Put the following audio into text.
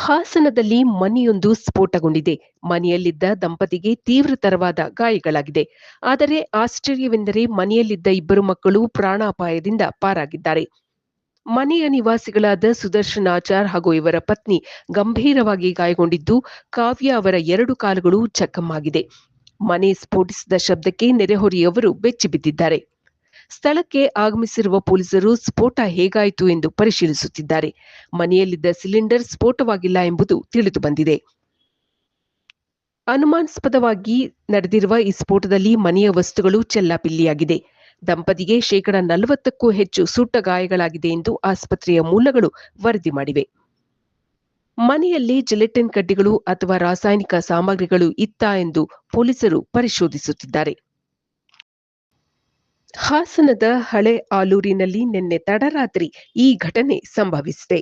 ಹಾಸನದಲ್ಲಿ ಮನೆಯೊಂದು ಸ್ಫೋಟಗೊಂಡಿದೆ. ಮನೆಯಲ್ಲಿದ್ದ ದಂಪತಿಗೆ ತೀವ್ರತರವಾದ ಗಾಯಗಳಾಗಿದೆ. ಆದರೆ ಆಶ್ಚರ್ಯವೆಂದರೆ ಮನೆಯಲ್ಲಿದ್ದ ಇಬ್ಬರು ಮಕ್ಕಳು ಪ್ರಾಣಾಪಾಯದಿಂದ ಪಾರಾಗಿದ್ದಾರೆ. ಮನೆಯ ನಿವಾಸಿಗಳಾದ ಸುದರ್ಶನ್ ಆಚಾರ್ ಹಾಗೂ ಇವರ ಪತ್ನಿ ಗಂಭೀರವಾಗಿ ಗಾಯಗೊಂಡಿದ್ದು, ಕಾವ್ಯ ಅವರ ಎರಡು ಕಾಲುಗಳು ಚಕ್ಕಮ್ಮಾಗಿದೆ ಮನೆ ಸ್ಫೋಟಿಸಿದ ಶಬ್ದಕ್ಕೆ ನೆರೆಹೊರೆಯವರು ಬೆಚ್ಚಿಬಿದ್ದಿದ್ದಾರೆ. ಸ್ಥಳಕ್ಕೆ ಆಗಮಿಸಿರುವ ಪೊಲೀಸರು ಸ್ಫೋಟ ಹೇಗಾಯಿತು ಎಂದು ಪರಿಶೀಲಿಸುತ್ತಿದ್ದಾರೆ. ಮನೆಯಲ್ಲಿದ್ದ ಸಿಲಿಂಡರ್ ಸ್ಫೋಟವಾಗಿಲ್ಲ ಎಂಬುದು ತಿಳಿದು ಬಂದಿದೆ. ಅನುಮಾನಾಸ್ಪದವಾಗಿ ನಡೆದಿರುವ ಈ ಸ್ಫೋಟದಲ್ಲಿ ಮನೆಯ ವಸ್ತುಗಳು ಚೆಲ್ಲಾಪಿಲ್ಲಿಯಾಗಿದೆ. ದಂಪತಿಗೆ ಶೇಕಡ ನಲವತ್ತಕ್ಕೂ ಹೆಚ್ಚು ಸುಟ್ಟ ಗಾಯಗಳಾಗಿದೆ ಎಂದು ಆಸ್ಪತ್ರೆಯ ಮೂಲಗಳು ವರದಿ ಮಾಡಿವೆ. ಮನೆಯಲ್ಲಿ ಜಿಲೆಟಿನ್ ಕಡ್ಡಿಗಳು ಅಥವಾ ರಾಸಾಯನಿಕ ಸಾಮಗ್ರಿಗಳು ಇತ್ತಾ ಎಂದು ಪೊಲೀಸರು ಪರಿಶೋಧಿಸುತ್ತಿದ್ದಾರೆ. ಹಾಸನದ ಹಳೆ ಆಲೂರಿನಲ್ಲಿ ನಿನ್ನೆ ತಡರಾತ್ರಿ ಈ ಘಟನೆ ಸಂಭವಿಸಿದೆ.